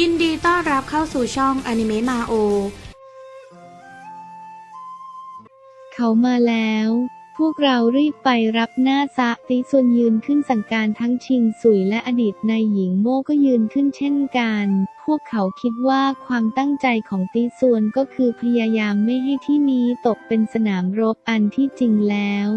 ยินดีต้อนรับเข้าสู่ช่องอนิเมะมาโอ เขามาแล้ว พวกเรารีบไปรับหน้าซะติส่วนยืนขึ้นสั่งการทั้งชิงสุยและอดีตนายหญิงโม่ก็ยืนขึ้นเช่นกัน พวกเขาคิดว่าความตั้งใจของติส่วนก็คือพยายามไม่ให้ที่นี้ตกเป็นสนามรบอันที่จริงแล้ว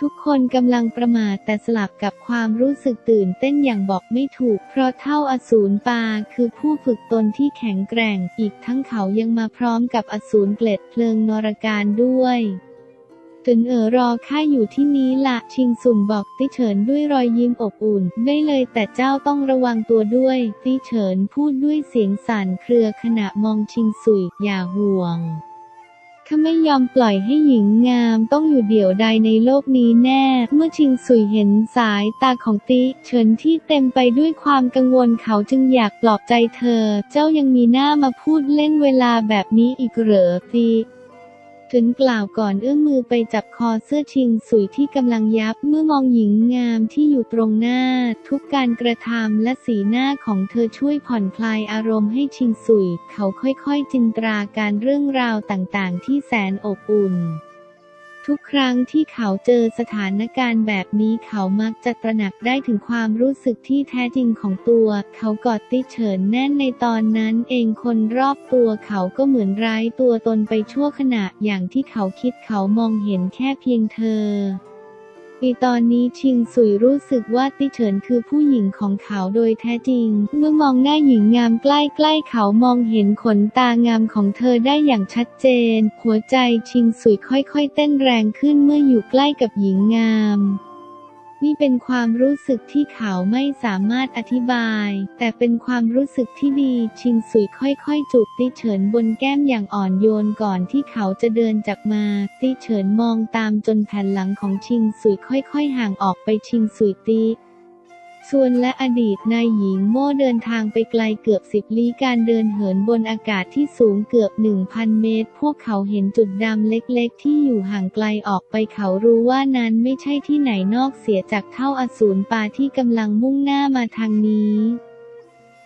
ทุกคนกำลังประมาทแต่สลับกับความรู้สึกตื่นเต้นอย่างบอกไม่ถูก เพราะเท่าอสูรปาคือผู้ฝึกตนที่แข็งแกร่ง อีกทั้งเขายังมาพร้อมกับอสูรเกล็ดเพลิงนรการด้วยถึงเอ๋อรอข้าอยู่ที่นี้ละชิงสุนบอกติเฉินด้วยรอยยิ้มอบอุ่น ได้เลยแต่เจ้าต้องระวังตัวด้วย ติเฉินพูดด้วยเสียงสั่นเครือขณะมองชิงสุยอย่าห่วง ข้าไม่ยอมปล่อยให้หญิงงามต้องอยู่เดี่ยวใดในโลกนี้แน่ เมื่อชิงสุยเห็นสายตาของติเฉินที่เต็มไปด้วยความกังวลเขาจึงอยากปลอบใจเธอ เจ้ายังมีหน้ามาพูดเล่นเวลาแบบนี้อีกเหรอติ ถึงกล่าวก่อนเอื้อมมือไปจับคอเสื้อชิงสุยที่กำลังยับเมื่อมองหญิงงามที่อยู่ตรงหน้า ทุกการกระทำและสีหน้าของเธอช่วยผ่อนคลายอารมณ์ให้ชิงสุย เขาค่อยๆจินตราการเรื่องราวต่างๆ ที่แสนอบอุ่น ทุกครั้งที่เขาเจอสถานการณ์แบบนี้เขามักจะตระหนักได้ถึงความรู้สึกที่แท้จริงของตัว เขากอดติเฉินแน่นในตอนนั้นเองคนรอบตัวเขาก็เหมือนไร้ตัวตนไปชั่วขณะอย่างที่เขาคิดเขามองเห็นแค่เพียงเธอ ในตอนนี้ชิงสุยรู้สึกว่าติเฉินคือผู้หญิงของเขาโดยแท้จริง เมื่อมองหน้าหญิงงามใกล้ๆเขามองเห็นขนตางามของเธอได้อย่างชัดเจน หัวใจชิงสุยค่อยๆเต้นแรงขึ้นเมื่ออยู่ใกล้กับหญิงงาม นี่เป็นความรู้สึกที่เขาไม่สามารถอธิบาย แต่เป็นความรู้สึกที่ดี ชิงสุยค่อยๆ จูบติเฉินบนแก้มอย่างอ่อนโยนก่อนที่เขาจะเดินจากมา ติเฉินมองตามจนแผ่นหลังของชิงสุยค่อยๆ ห่างออกไปชิงสุยติ ส่วนและอดีตนายหญิงโม่เดินทางไปไกลเกือบสิบลี้การเดินเหินบนอากาศที่สูงเกือบ 1,000 เมตร พวกเขาเห็นจุดดำเล็กๆ ที่อยู่ห่างไกลออกไปเขารู้ว่านั้นไม่ใช่ที่ไหนนอกเสียจากเท่าอสูรปาที่กำลังมุ่งหน้ามาทางนี้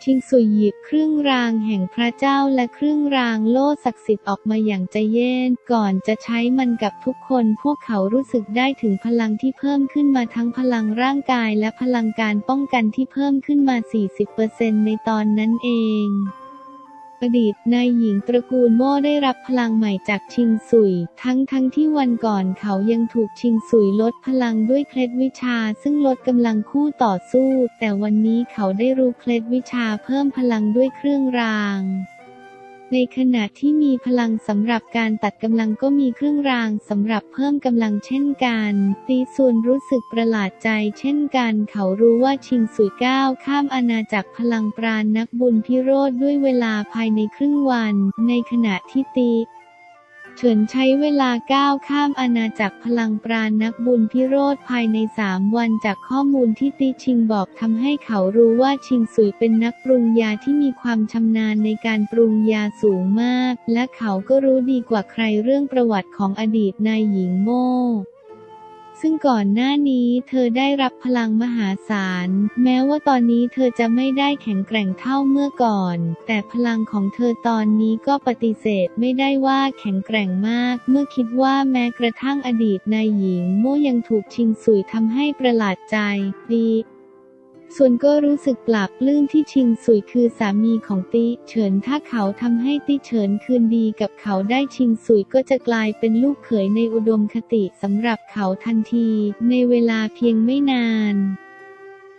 ชิงสุยหยิบเครื่องรางแห่งพระเจ้าและเครื่องรางโล่ศักดิ์สิทธิ์ออกมาอย่างใจเย็นก่อนจะใช้มันกับทุกคน พวกเขารู้สึกได้ถึงพลังที่เพิ่มขึ้นมาทั้งพลังร่างกายและพลังการป้องกันที่เพิ่มขึ้นมา 40%ในตอนนั้นเอง อดีตนายหญิงตระกูลโม่ได้รับพลังใหม่จากชิงสุย ทั้งทั้งที่วันก่อนเขายังถูกชิงสุยลดพลังด้วยเคล็ดวิชา ซึ่งลดกำลังคู่ต่อสู้ แต่วันนี้เขาได้รู้เคล็ดวิชาเพิ่มพลังด้วยเครื่องราง ในขณะที่มีพลังสำหรับการตัดกำลังก็มีเครื่องรางสำหรับเพิ่มกำลังเช่นกัน ตีส่วนรู้สึกประหลาดใจเช่นกัน เขารู้ว่าชิงสุยก้าวข้ามอาณาจักรพลังปราณนักบุญพิโรธด้วยเวลาภายในครึ่งวัน ในขณะที่ตี เฉินใช้เวลาก้าวข้ามอาณาจักรพลังปราณนักบุญพิโรธภายในสามวันจากข้อมูลที่ติชิงบอกทำให้เขารู้ว่าชิงสุยเป็นนักปรุงยาที่มีความชำนาญในการปรุงยาสูงมาก และเขาก็รู้ดีกว่าใครเรื่องประวัติของอดีตนายหญิงโม่ ซึ่งก่อนหน้านี้เธอได้รับพลังมหาศาล แม้ว่าตอนนี้เธอจะไม่ได้แข็งแกร่งเท่าเมื่อก่อน แต่พลังของเธอตอนนี้ก็ปฏิเสธไม่ได้ว่าแข็งแกร่งมาก เมื่อคิดว่าแม้กระทั่งอดีตนายหญิงโม่ยังถูกชิงสุยทำให้ประหลาดใจดี ส่วนก็รู้สึกปลาบปลื้มที่ชิงสุยคือสามีของติเฉินถ้าเขาทำให้ติเฉินคืนดีกับเขาได้ชิงสุยก็จะกลายเป็นลูกเขยในอุดมคติสำหรับเขาทันที ในเวลาเพียงไม่นาน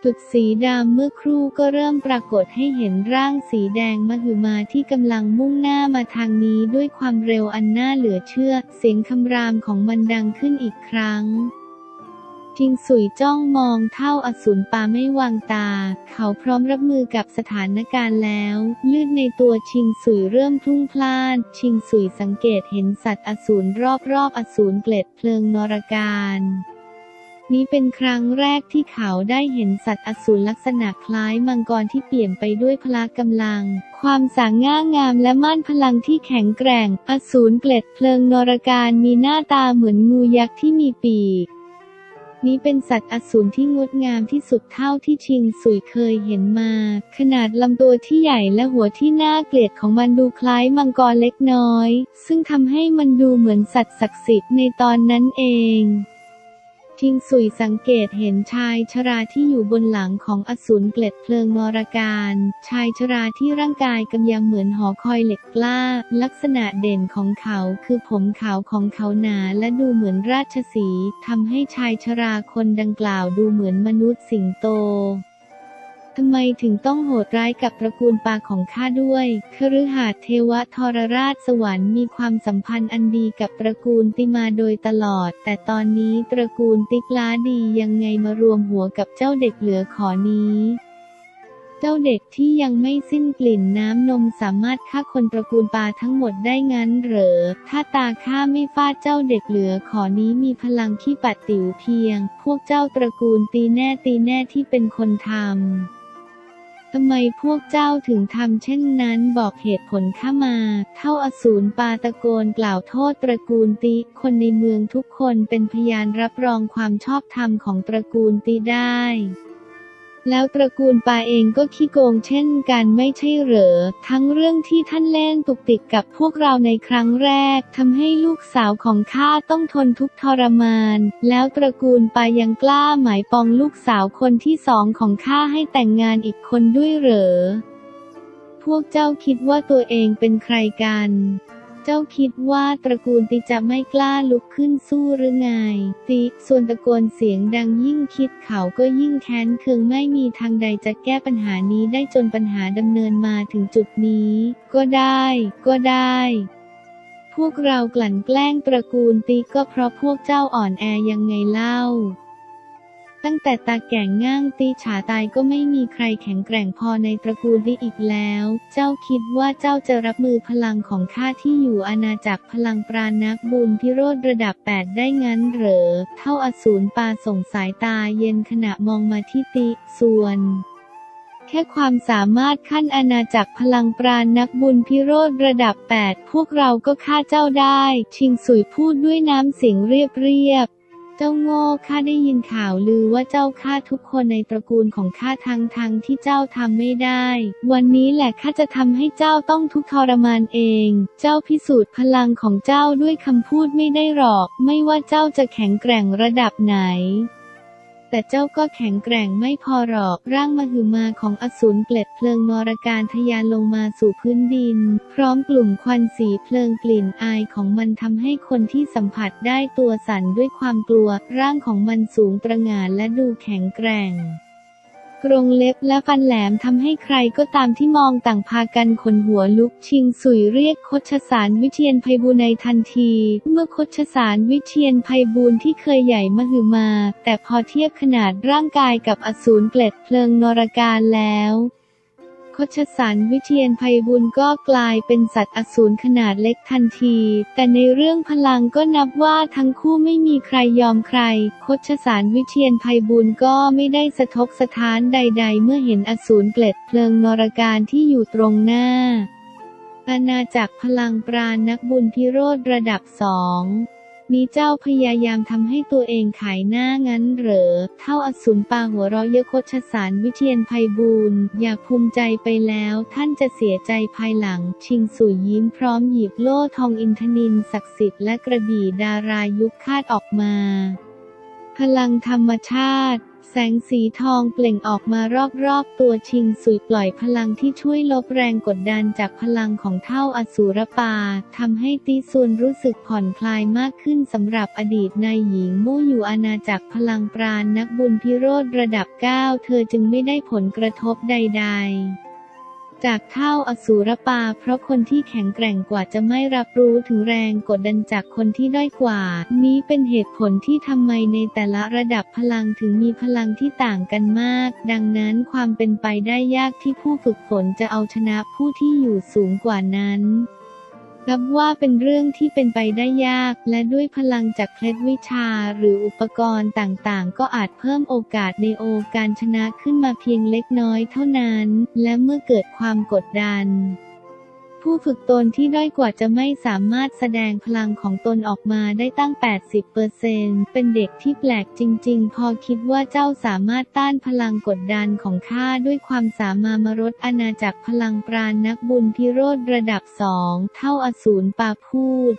จุดสีดำเมื่อครู่ก็เริ่มปรากฏให้เห็นร่างสีแดงมหึมาที่กำลังมุ่งหน้ามาทางนี้ด้วยความเร็วอันน่าเหลือเชื่อ เสียงคำรามของมันดังขึ้นอีกครั้ง ทิงสุยจ้องมองเท่าอสูรปาไม่วางตา เขาพร้อมรับมือกับสถานการณ์แล้วเลือดในตัวชิงสุยเริ่มพลุ่งพล่านชิงสุยสังเกตเห็นสัตว์อสูรรอบๆอสูรเกล็ดเพลิงนรการนี้เป็นครั้งแรกที่เขาได้เห็นสัตว์อสูรลักษณะคล้ายมังกรที่เปลี่ยนไปด้วยพละกำลัง ความสางง่างามและม่านพลังที่แข็งแกร่ง อสูรเกล็ดเพลิงนรการมีหน้าตาเหมือนงูยักษ์ที่มีปีก นี้เป็นสัตว์อสูรที่งดงามที่สุดเท่าที่ชิงสุยเคยเห็นมา ขนาดลำตัวที่ใหญ่และหัวที่น่าเกลียดของมันดูคล้ายมังกรเล็กน้อย ซึ่งทำให้มันดูเหมือนสัตว์ศักดิ์สิทธิ์ในตอนนั้นเอง ทิงสุยสังเกตเห็นชายชราที่อยู่บนหลังของอสูรเกล็ดเพลิงมรการ ชายชราที่ร่างกายกำยังเหมือนหอคอยเหล็กกล้า ลักษณะเด่นของเขาคือผมขาวของเขาหนาและดูเหมือนราชสีทำให้ชายชราคนดังกล่าวดูเหมือนมนุษย์สิงโต ทำไมถึงต้องโหดร้ายกับตระกูลปาของข้าด้วย คฤหาสน์เทวทรราชสวรรค์มีความสัมพันธ์อันดีกับตระกูลติมาโดยตลอด แต่ตอนนี้ตระกูลติกล้าดียังไงมารวมหัวกับเจ้าเด็กเหลือขอนี้ เจ้าเด็กที่ยังไม่สิ้นกลิ่นน้ำนมสามารถฆ่าคนตระกูลปาทั้งหมดได้งั้นเหรอ ถ้าตาข้าไม่ฟาดเจ้าเด็กเหลือขอนี้มีพลังที่ปัดติ๋วเพียง พวกเจ้าตระกูลตีแน่ตีแน่ที่เป็นคนทำ ทำไมพวกเจ้าถึงทำเช่นนั้นบอกเหตุผลข้ามา เท่าอสูรปาตะโกนกล่าวโทษตระกูลติ คนในเมืองทุกคนเป็นพยานรับรองความชอบธรรมของตระกูลติได้ แล้วตระกูลปาเองก็ขี้โกงเช่นกันไม่ใช่เหรอ ทั้งเรื่องที่ท่านเล่นตุกติกกับพวกเราในครั้งแรกทำให้ลูกสาวของข้าต้องทนทุกทรมาน แล้วตระกูลปายังกล้าหมายปองลูกสาวคนที่สองของข้าให้แต่งงานอีกคนด้วยเหรอ พวกเจ้าคิดว่าตัวเองเป็นใครกัน เจ้าคิดว่าตระกูลติจะไม่กล้าลุกขึ้นสู้หรือไง ติส่วนตะโกนเสียงดังยิ่งคิดเขาก็ยิ่งแค้นเคืองไม่มีทางใดจะแก้ปัญหานี้ได้จนปัญหาดำเนินมาถึงจุดนี้ ก็ได้ ก็ได้พวกเรากลั่นแกล้งตระกูลติก็เพราะพวกเจ้าอ่อนแอยังไงเล่า ตั้งแต่ตาแก่งง่างตีฉาตายก็ไม่มีใครแข็งแกร่งพอในตระกูลนี้อีกแล้ว เจ้าคิดว่าเจ้าจะรับมือพลังของข้าที่อยู่อาณาจักรพลังปรานักบุญพิโรธระดับ 8 ได้งั้นเหรอ เท่าอสูรปาส่งสายตาเย็นขณะมองมาที่ติส่วนแค่ความสามารถขั้นอาณาจักรพลังปราณนักบุญพิโรธระดับ 8 พวกเราก็ฆ่าเจ้าได้ ชิงสุยพูดด้วยน้ำเสียงเรียบเรียบ เจ้าโง่ข้าได้ยินข่าวลือว่าเจ้าฆ่าทุกคนในตระกูลของข้าทั้งทั้งๆที่เจ้าทำไม่ได้ วันนี้แหละข้าจะทำให้เจ้าต้องทุกข์ทรมานเอง เจ้าพิสูจน์พลังของเจ้าด้วยคำพูดไม่ได้หรอก ไม่ว่าเจ้าจะแข็งแกร่งระดับไหน แต่เจ้าก็แข็งแกร่งไม่พอหรอก ร่างมหึมาของอสูรเกล็ดเพลิงนรการทะยานลงมาสู่พื้นดิน พร้อมกลุ่มควันสีเพลิงกลิ่นอายของมันทำให้คนที่สัมผัสได้ตัวสั่นด้วยความกลัว ร่างของมันสูงประหง่านและดูแข็งแกร่ง รงเล็บและฟันแหลมทำให้ใครก็ตามที่มองต่างพากันขนหัวลุกชิงสุยเรียกคชสารวิเทียนไพบูลย์ในทันที เมื่อคชสารวิเทียนไพบูลย์ที่เคยใหญ่มหึมา แต่พอเทียบขนาดร่างกายกับอสูรเกล็ดเพลิงนรการแล้ว คชสารวิเชียนไพบุญก็กลายเป็นสัตว์อสูรขนาดเล็กทันที แต่ในเรื่องพลังก็นับว่าทั้งคู่ไม่มีใครยอมใคร คชสารวิเชียนไพบุญก็ไม่ได้สะทกสะท้านใด ๆ เมื่อเห็นอสูรเกล็ดเพลิงนรการที่อยู่ตรงหน้าอาณาจักรพลังปราณนักบุญพิโรธระดับสอง นี้เจ้าพยายามทำให้ตัวเองขายหน้างั้นเหรอ เท่าอสูรปาหัวเราะเยอะโคชสารวิเทียนไพบูรณ์อย่าภูมิใจไปแล้ว ท่านจะเสียใจภายหลัง ชิงสุยยิ้มพร้อมหยิบโล่ทองอินทนินศักดิ์สิทธิ์และกระบี่ดารายุคคาดออกมา พลังธรรมชาติ แสงสีทองเปล่งออกมารอบๆ ตัวชิงสุยปล่อยพลังที่ช่วยลบแรงกดดันจากพลังของเท่าอสูรปาทำให้ตีซุนรู้สึกผ่อนคลายมากขึ้นสำหรับอดีตนายหญิงมู่อยู่อาณาจักรพลังปราณนักบุญพิโรธระดับ 9 เธอจึงไม่ได้ผลกระทบใด ๆ จากเท่าอสูรปา เพราะคนที่แข็งแกร่งกว่าจะไม่รับรู้ถึงแรงกดดันจากคนที่ด้อยกว่า นี้เป็นเหตุผลที่ทำไมในแต่ละระดับพลังถึงมีพลังที่ต่างกันมาก ดังนั้นความเป็นไปได้ยากที่ผู้ฝึกฝนจะเอาชนะผู้ที่อยู่สูงกว่านั้น นับว่าเป็นเรื่องที่เป็นไปได้ยาก และด้วยพลังจากเคล็ดวิชาหรืออุปกรณ์ต่างๆ ก็อาจเพิ่มโอกาสในโอการชนะขึ้นมาเพียงเล็กน้อยเท่านั้น และเมื่อเกิดความกดดัน ผู้ฝึกตนที่ด้อยกว่าจะไม่สามารถแสดงพลังของตนออกมาได้ตั้ง 80%เป็นเด็กที่แปลกจริง ๆ พอคิดว่าเจ้าสามารถต้านพลังกดดันของข้าด้วยความสามารถมรดอาณาจักรพลังปราณนักบุญพิโรธระดับสองเท่าอสูรปาพูด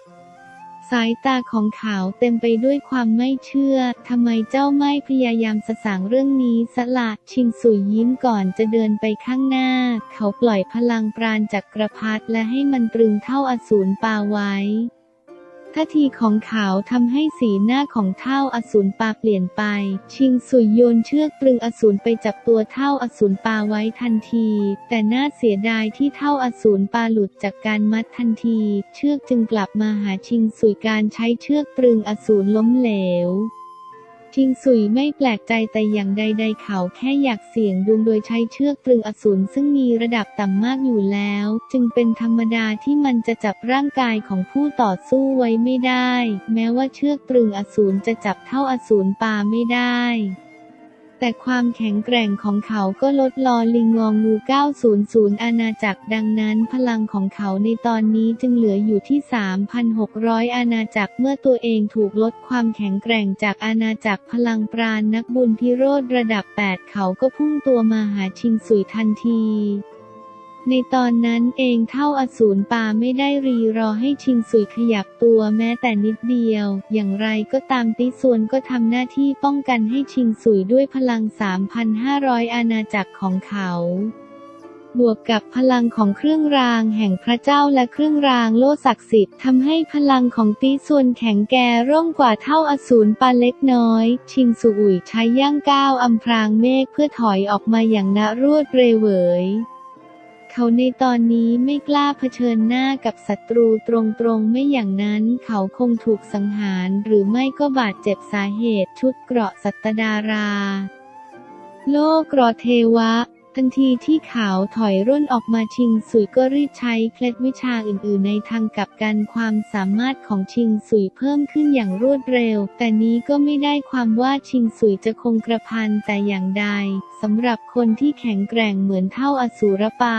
สายตาของเขาเต็มไปด้วยความไม่เชื่อ ทำไมเจ้าไม่พยายามสสางเรื่องนี้สละชิงสุยยิ้มก่อนจะเดินไปข้างหน้า เขาปล่อยพลังปราณจักรพรรดิและให้มันตรึงเท่าอสูรปาไว้ ท่าทีของเขาทำให้สีหน้าของเท่าอสูรปาเปลี่ยนไป ชิงสุยโยนเชือกตรึงอสูรไปจับตัวเท่าอสูรปาไว้ทันที แต่น่าเสียดายที่เท่าอสูรปาหลุดจากการมัดทันที เชือกจึงกลับมาหาชิงสุยการใช้เชือกตรึงอสูรล้มเหลว ชิงสุยไม่แปลกใจแต่อย่างใด ๆ เขาแค่อยากเสี่ยงดวงโดยใช้เชือกตรึงอสูรซึ่งมีระดับต่ำมากอยู่แล้ว จึงเป็นธรรมดาที่มันจะจับร่างกายของผู้ต่อสู้ไว้ไม่ได้ แม้ว่าเชือกตรึงอสูรจะจับเท่าอสูรปาไม่ได้ แต่ความแข็งแกร่งของเขาก็ลดลอลิงงองู 900 อาณาจักรดังนั้นพลังของเขาในตอนนี้จึงเหลืออยู่ที่ 3,600 อาณาจักรเมื่อตัวเองถูกลดความแข็งแกร่งจากอาณาจักรพลังปราณนักบุญพิโรธระดับ 8 เขาก็พุ่งตัวมาหาชิงสุยทันที ในตอนนั้นเองเท่าอสูรปาไม่ได้รีรอให้ชิงสุยขยับตัวแม้แต่นิดเดียว อย่างไรก็ตามติส่วนก็ทำหน้าที่ป้องกันให้ชิงสุยด้วยพลัง 3,500 อาณาจักรของเขาบวกกับพลังของเครื่องรางแห่งพระเจ้าและเครื่องรางโลศักดิ์สิทธิ์ทำให้พลังของติส่วนแข็งแกร่งกว่าเท่าอสูรปาเล็กน้อย ชิงสุอุยใช้ย่างก้าวอำพรางเมฆเพื่อถอยออกมาอย่างนารวดเร็วเหย เขาในตอนนี้ไม่กล้าเผชิญหน้ากับศัตรูตรงๆ ไม่อย่างนั้นเขาคงถูกสังหารหรือไม่ก็บาดเจ็บสาเหตุชุดเกราะสัตดารา โลกรอเทวะ ทันทีที่เขาถอยร่นออกมาชิงสุยก็รีบใช้เคล็ดวิชาอื่นๆ ในทางกับการความสามารถของชิงสุยเพิ่มขึ้นอย่างรวดเร็ว แต่นี้ก็ไม่ได้ความว่าชิงสุยจะคงกระพันแต่อย่างใดสำหรับคนที่แข็งแกร่งเหมือนเท่าอสูรปา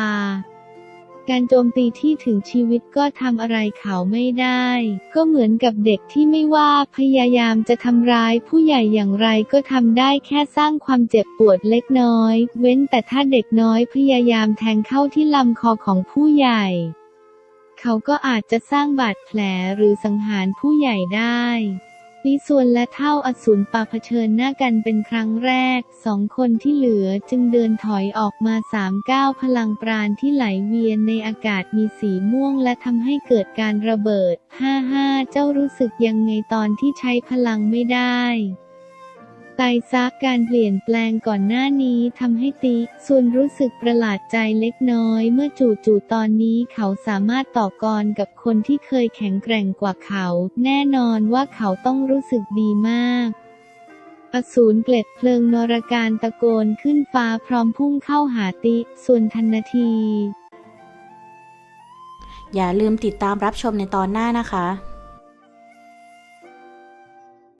การโจมตีที่ถึงชีวิตก็ทำอะไรเขาไม่ได้ ก็เหมือนกับเด็กที่ไม่ว่าพยายามจะทำร้ายผู้ใหญ่อย่างไรก็ทำได้แค่สร้างความเจ็บปวดเล็กน้อย เว้นแต่ถ้าเด็กน้อยพยายามแทงเข้าที่ลำคอของผู้ใหญ่ เขาก็อาจจะสร้างบาดแผลหรือสังหารผู้ใหญ่ได้ ลิซวนและเท่าอสูรปาเผชิญหน้ากันเป็นครั้งแรก สองคนที่เหลือจึงเดินถอยออกมาสามก้าวพลังปราณที่ไหลเวียนในอากาศมีสีม่วงและทำให้เกิดการระเบิด ห้าห้าเจ้ารู้สึกยังไงตอนที่ใช้พลังไม่ได้ ตายซักการเปลี่ยนแปลงก่อนหน้านี้ทำให้ติส่วนรู้สึกประหลาดใจเล็กน้อย เมื่อจู่ๆตอนนี้เขาสามารถต่อกรกับคนที่เคยแข็งแกร่งกว่าเขา แน่นอนว่าเขาต้องรู้สึกดีมากอสูรเกล็ดเพลิงนรการตะโกนขึ้นฟ้าพร้อมพุ่งเข้าหาติ ส่วนทันที อย่าลืมติดตามรับชมในตอนหน้านะคะ